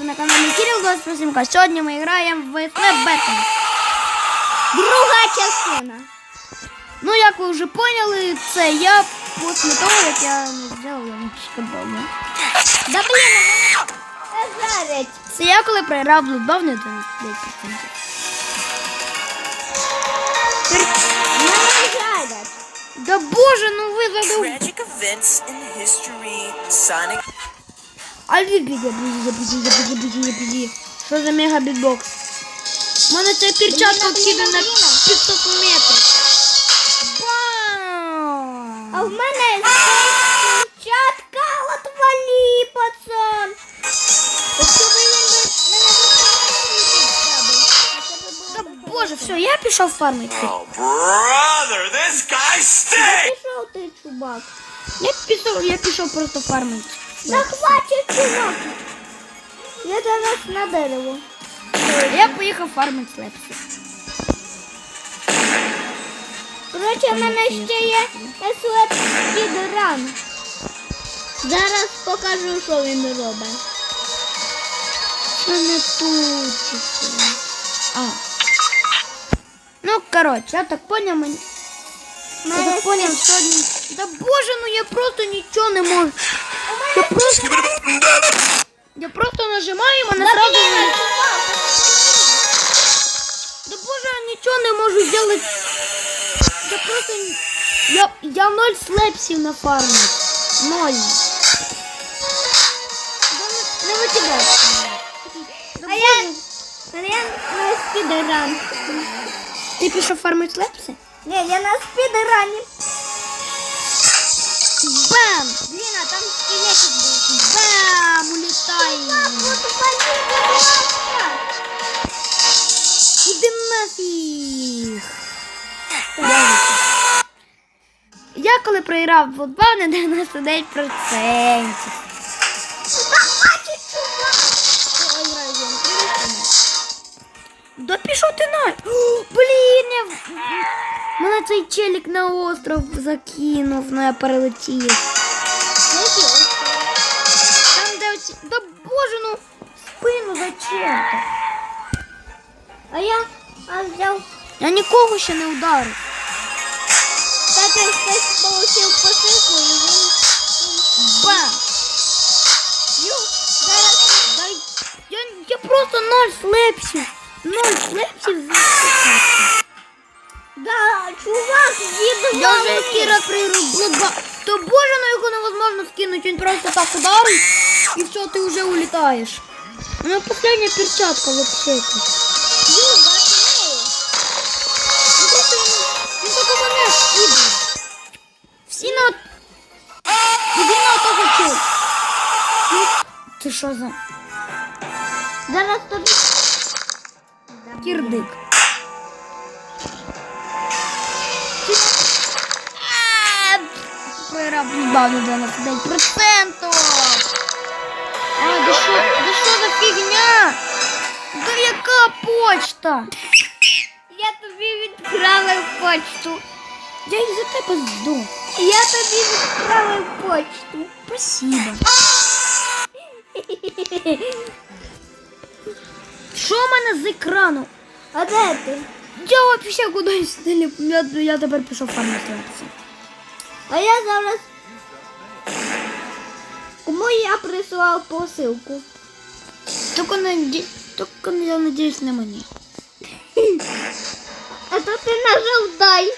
ви на каналі Кирил 28 Сьогодні ми граємо в Snap Друга частина. Ну, як ви вже поняли, це я після того, як я не зробив ямчика дома. Да блін, а. Це я коли програв Bloodbound на 29%. Мене жарять. Да боже, ну ви задав. Tragic events in history, Sonic А біді, біді, біді, біді, біді, біді. Що за мега бітбокс? У мене ця перчатка кида на 500 метрів. Бам! А в мене спочатка отвалі, пацан. Боже, все, я пішов фармити. Oh, brother, this guy stinks! Пішов ти, чувак. Я пішов, я пішов просто фармити. Хватить, чувак. Я зараз на дерево. Я поїхав фармити слепси. Коротше, в мене ще є след спідран. Зараз покажу, що він робить. Що не тут? А. Ну, коротше, я так поняв. Я так поняв, сьогодні. Да боже, ну я просто нічого не можу. Я просто, я просто нажимаю, і мене сразу. Да боже, я нічого не можу зробити. Я просто. Я, я ноль слепсів на фармі. Ноль. Да не- викидай. Да А я, а я на спідран. Ти пішов фармити слепси? Ні, я на спідрані. Бам! Блин, а там скелетик был. Бам! Улетаем. Іди нафіг! Я коли проіграв в футбол на 99%. Да пішов ти на. О, Блін, я... Мене цей челік на остров закинув, ну я перелетів. Там де оці... Да боже, ну спину зачем? А я а взяв. Я нікого ще не ударив. Кстати, хтось получив посилку і він... Бам! Ю, зараз... Дай... Я, я просто ноль слепсів. Ноль слепсів за спочатку. Да, чувак, від Я вже Кіра прирубла. То боже, на його невозможно скинути. Він просто так ударить і все, ти вже улітаєш. У мене последня перчатка вообще. Ю, бачив. Він просто він тільки мене скидує. Всі на... Іди на того чел. Це що за Зараз тобі... кірдик? Програв бавно 99%. А, да що, да що за фігня? Да яка почта? Я тобі відправив почту. Я і за тебе зду. Я тобі відправив почту. Спасибо. Що в мене з екрану? А де ти? Я вообще кудись не я, я тепер пішов фармити. А я зараз... Кому я прислав посилку? Тільки не тільки я надіюсь не мені. А то ти нажав дай.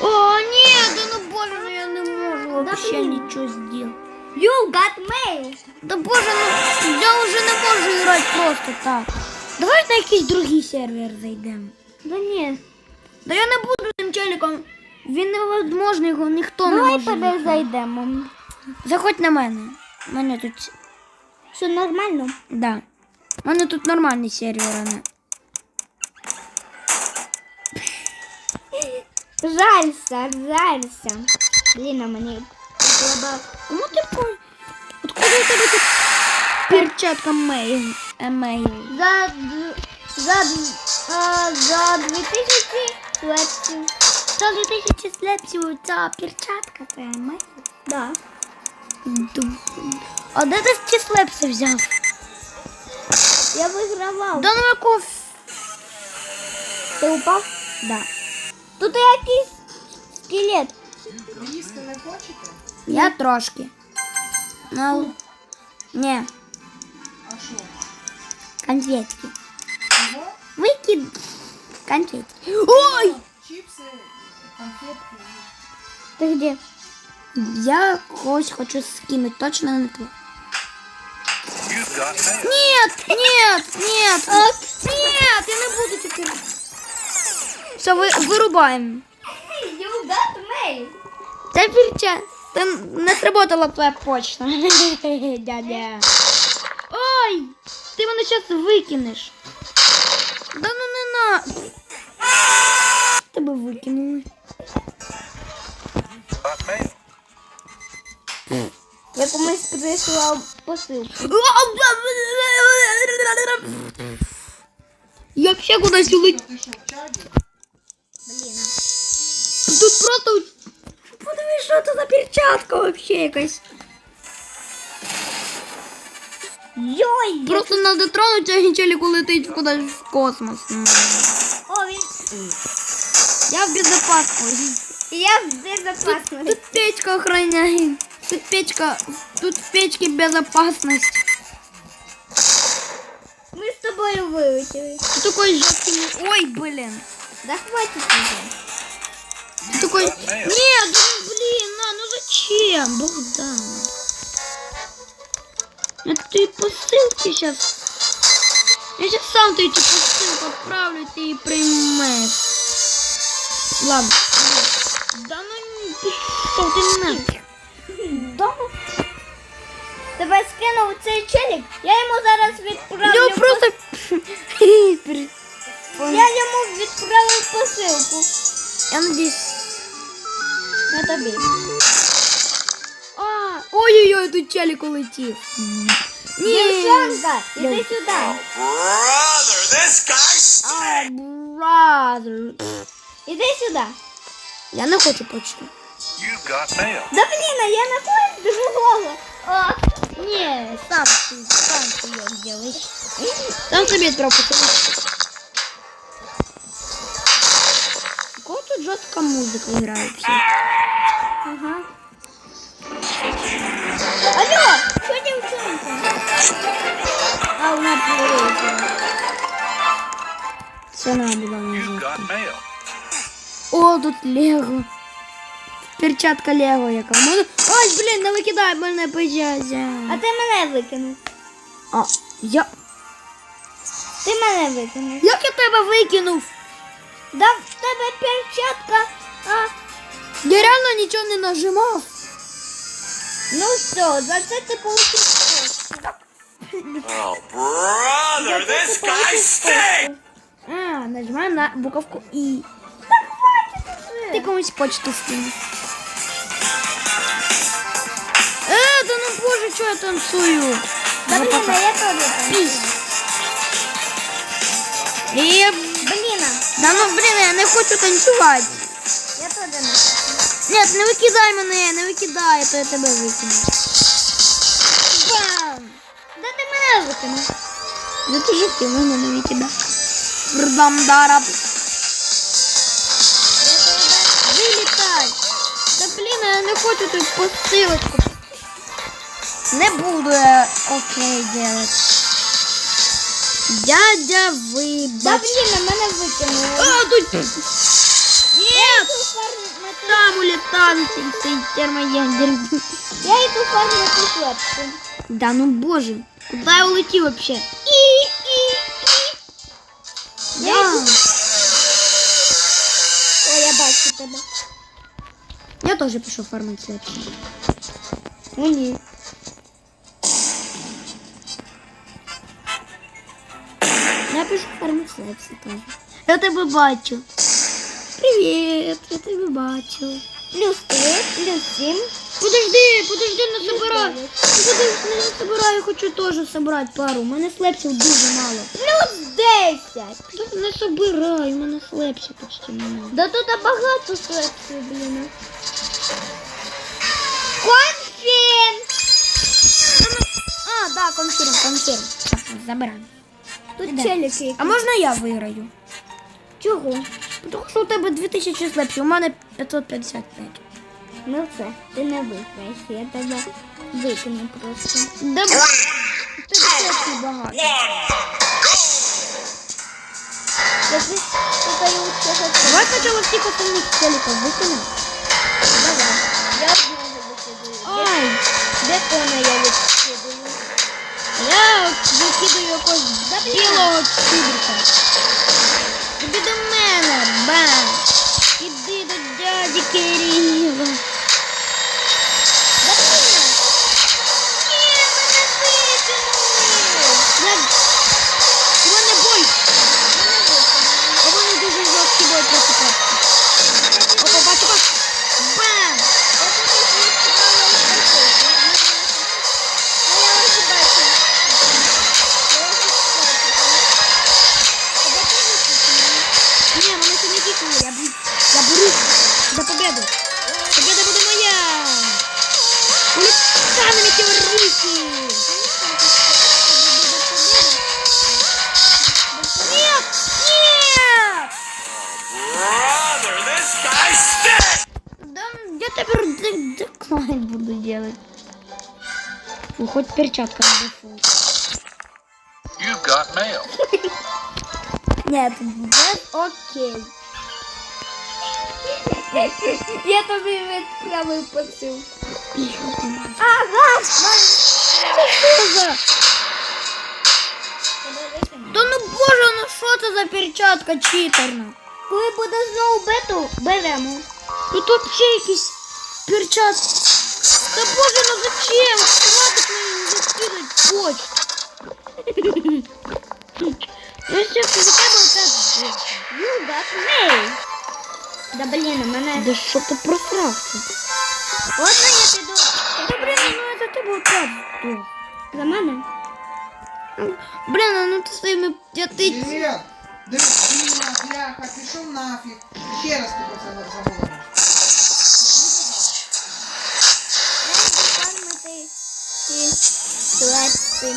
О, ні, да ну боже, я не можу вообще нічого зробити. You got mail. Да боже, ну я вже не можу грати просто так. Давай на якийсь другий сервер зайдемо. Да ні. Да я не буду цим челіком. Він невозможно, його ніхто не Давай може. туди виграти. зайдемо. Заходь на мене. У мене тут. Все нормально? Да. У мене тут нормальний сервер, а не. Жалься, жалься. Блін, а мені треба... Кому ти по... Откуда у тебе тут перчатка мейл? Емейл. За... д- За... д- а, За 2000 лепсів. За 2000 слепсів ця перчатка це емейл? Да. А де ти ті слепси взяв? Я вигравав. Да ну якого? Ти упав? Да. Тут якийсь скелет. Я трошки. Ну, не. А що? Конфетки. Викид. Конфетки. Ой! Чіпси, конфетки. Ти де? Я когось хочу скинуть, точно got mail. Нет, нет, нет, нет, я не буду теперь. Все, вы, вырубаем. Теперь ча. Та не сработала твоя почта. Дядя. Ой, ти мене зараз викинеш. Да ну не на. Тебе викинули. Я комусь прислав посилку. Я ще кудись улетів. Блін. Тут просто... Подивись, що це за перчатка вообще якась. Йой! Просто надо дотронутися, і челіку летить кудись в космос. О, він... Я в безопасности. Я в безопасности. Тут печка охраняет. Тут печка, тут в печке безопасность. Ми з тобою вилетіли. Тут такой жесткий... Ой, блин. Да хватить уже. Тут такой... Нет, ну, блин, на, ну зачем? Богдан. Это ты посылки сейчас... Я сейчас сам ты эти посылки отправлю, ты и примешь. Ладно. Да ну не пішов ти нафиг. Дома? Тебе скинув цей челік, я йому зараз відправлю. Я просто... пос- Я йому відправив посилку. Я надеюсь... На тобі. А, ой-ой-ой, тут челик улетів. Ні. Дівчонка, іди Я- сюди. Brother, this guy А, stinks. brother. Іди сюди. Я не хочу почту. You got mail. Да блін, а я на когось другого. О, Не, сам ты, сам ты ее сделаешь. Сам себе отправь посылку. Какая тут жесткая музыка играет все. Got mail. О, тут Лего. Перчатка Лего яка. Можна... Ой, блін, не викидай мене печатя. А ти мене викинув. А, я... Ти мене викинув. Як я тебе викинув? Да в тебе перчатка. А, Я реально нічого не нажимав. ну все, за це ти получив. Oh, brother, this guy stinks. А, нажимаю на буковку І. Ти комусь почту скинь. Е, да ну боже, що я танцюю? Да Ну, блін, а пока. я теж там. Піс. І... Блін, Да ну блін, я не хочу танцювати. я теж не. Нет, не викидай мене, не викидай, а то я тебе викину. Мене викинув. Ну ти ж ти мене не викидай. Рдам дараб. Вилітай. Та блін, я не хочу тут посилочку. Не буду я окей делать. Дядя Да вибач. блін, а мене викинули. А, тут... Нет! Там улетал цей термоядер. Я йду фармити хлопцю. Да ну боже, куда я улетел вообще? І, і, і. Я Да. йду. О, я бачу тебе. Я тоже пошел фармить слепси. Ну ні. Я пишу фармить слепси тоже. Я тебе бачу. Привет, я тебе бачу. Плюс три, плюс сім. Подожди, подожди, не собирай. Подожди, не собирай, я хочу тоже собрать пару. У мене слепсів дуже мало. Плюс десять. Та Не собирай, у мене слепсів почти немає. Да тут багато сексу, блін. Конфін! ферму. Так, забираємо. Тут Іде. челіки. А можна я виграю? Чого? Тому що у тебе 2000 слепші, у мене 555. Ну все, ти не виграєш, я тебе викину просто. Да, тебе слепші багато. Давай спочатку всіх остальних челіків викинемо. Давай. Я одного викидаю. Ай, Бекона я викидаю. я викидаю якогось білого чубрика. Іди до мене, бам! Іди до дяді Кирила. Улітали метеорити! Нет! Нет! Brother, this guy stinks! Да, я теперь дек- деклайн буду делать. Фу, хоть перчатка не дефолт. You got mail. Нет, без окей. Я тобі відправив посилку. Ага! Що за? Да ну боже, ну що це за перчатка читерна? Коли буде знову бету, беремо. Тут вообще якісь перчатки. Да боже, ну зачем? Хватит мені закидать почту. Ну все, це за тебе опять. You got mail. Да блін, у мене... Да що ти просрався? Ладно, я піду Да блин, ну это ты был опять сдох. За мене? Блин, а ну ты своими... Я ты... Привет! Дивіться, бляха, пішов нафіг. Ще раз ти про це заговориш. Фармити і слепти.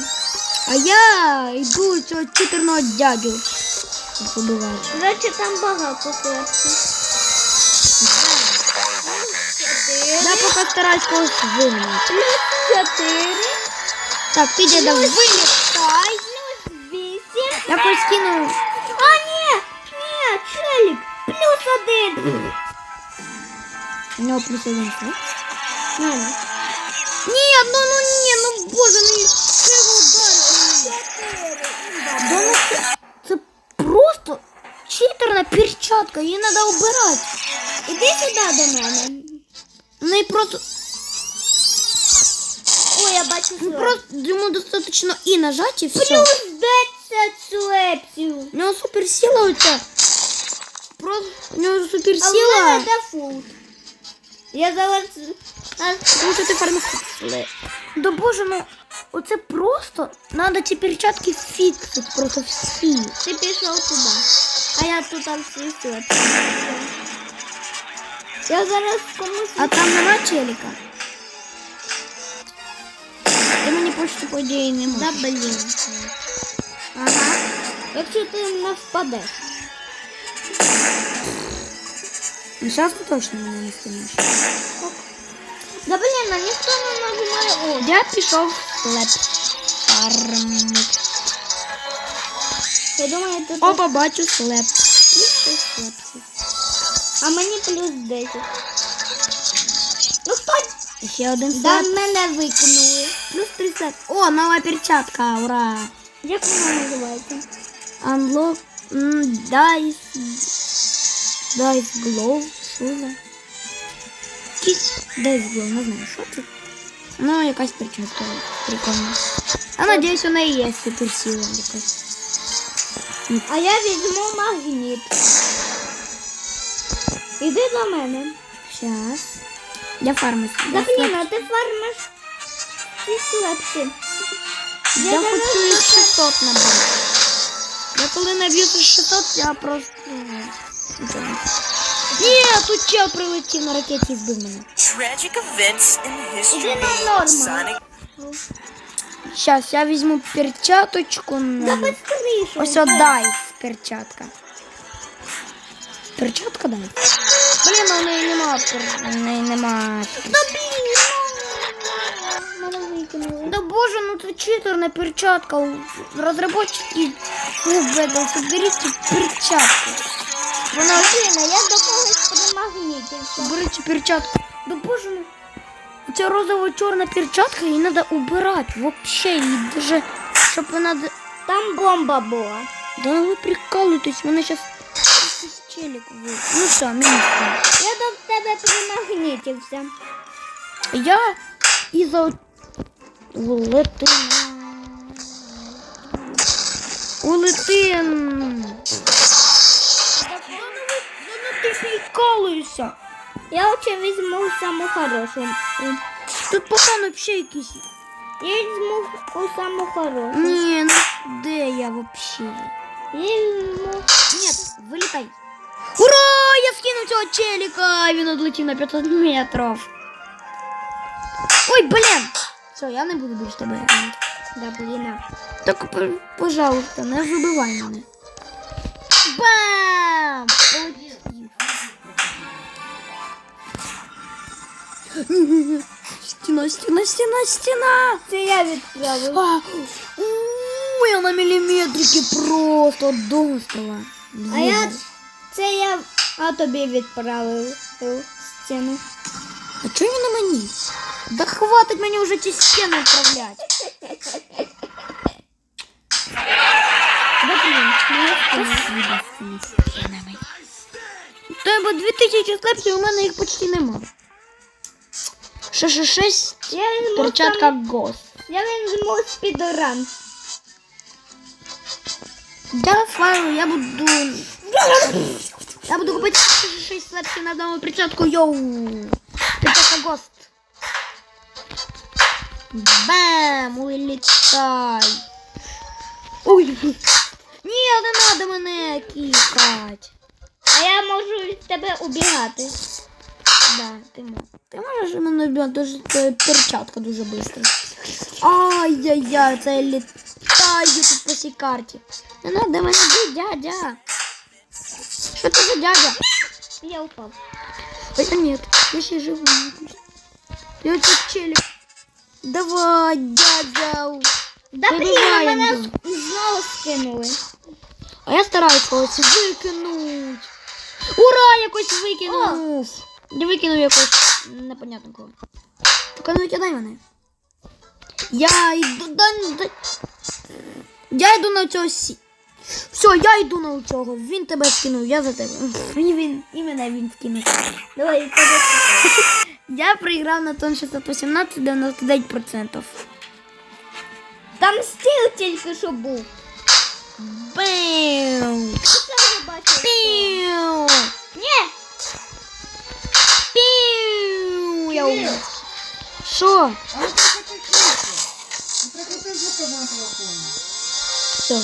А я иду цього читерного дядю. Побивати. До речі, там багато слепти. Я поки стараюсь когось вигнати. Плюс чотири. Так, ти діда вилітай. Плюс вісім. Я когось кину. А, ні! Ні, челік! Плюс один! У нього плюс один так? Мама. Ні, ну ну ні, ну боже, ну і це його ударив. Да ну це, це просто читерна перчатка, її треба обирати. Іди сюди до мене. В неї просто, Ой, я бачу ну, слеп. просто йому достатньо і нажати, і все. Плюс 10 слепців. У нього суперсила оця. Просто у нього А в мене суперсила. дефолт. Я зараз... а, Тому що ти фармиш. Да боже, ну оце просто треба ці перчатки фіксити просто всі. Ти пішов туди. А я тут там всі слепці. Я зараз комусь... А там нема челіка. Ти мені почту по ідеї не Да можеш. блін. Ага. Якщо ти не впадеш. Ну зараз ти точно мене не скинеш. Да блін, а ніхто не нажимає О. Я пішов леп. Фармить. Я думаю, ти тут... Опа, бачу слеп. І ще слепсів. А мені плюс 10. Ну хто? І ще один Да слеп. мене викинули. Плюс 30. О, нова перчатка, ура! Як вона називається? Unlock м, Dice Dice Glow. Що за? Якийсь Dice Glow, не знаю, що це. Ну, якась перчатка прикольна. А надіюсь, у неї є суперсила якась. А я візьму магніт. Іди до мене. Щас. Я фармусь. Да блін, а ти фармиш ці слепці. я я хочу їх 600 набити. Я коли наб'ю 600, я просто... не- Ні, тут чел прилетів на ракеті і збив мене. Tragic events in history Іди на норму. Сейчас я візьму перчаточку. Да на- Ось отдай перчатка. Перчатка дай. Блін, у неї нема. пер- неї нема. Да викинули. Да боже, ну це читерна перчатка. Розробники вибили, соберіть перчатку. Вона Блін, а я до когось примагнітився. Бери цю перчатку. Да боже, ну. Ця розово-чорна перчатка, її треба убирати. Вообще, її даже, щоб вона... Там бомба була. Да ну ви прикалуєтесь, мене зараз челік вийде. Ну що, мінус. Я до тебе примагнітився. Я із-за Улетина. Улетин. Да ну ви- да ну ти прикалуєшся. Я лучше візьму саму хорошу. Тут пацан вообще якийсь. Я візьму у саму хорошу. Ні, ну де я вообще? Я візьму. Нет, вылетай. Ура! Я скинул цього челика! Він отлетів на 500 метрів. Ой, блін! Все, я не буду більше тебе. гнати. Да блін. Так, п- пожалуйста, не вибивай мене. Бам! Полетів. Стіна, стіна, стіна, стіна! Це я відправив. А, Ой, я на міліметрики просто достала. А я це я а тобі відправив стіну. А він на мені? Да хватить мені вже ці стіни управляти. Да блін, моя стіна. Спасибо з цими стінами. У 2000 слепсів, у мене їх почти нема. 666 Я візьму перчатка ГОС. Я візьму спідоран. Я файл, я буду... Я буду купити 666 слепсів на одному перчатку, йоу. Перчатка ГОСТ. Бам, улетай. Ой, ні, не надо мене кікать. А я можу від тебе убігати. Да, ти можеш. Ти можеш мене дуже перчатка дуже швидко. Ай-яй-яй, це я літаю тут по цій карті. Не надо мене бити, дядя. Це за дядя? Я упав. Ой, а нет, я ще живу. Я тут челик. Давай, дядя. Да блін, мене знову скинули. А я стараюсь когось викинуть. Ура, якось викинув. Я викинув якось непонятно кого. Тільки не викидай мене. Я йду да. Я йду на цього сі. Все, я йду на цього. Він тебе скинув, я за тебе. І він, і мене він скинув. Давай, я тебе скину. Я проіграв на тон 618 99%. Там стіл тільки що був. Бачив? Піу! Ні, Піу! Я умер. Що? А на телефоні. Все,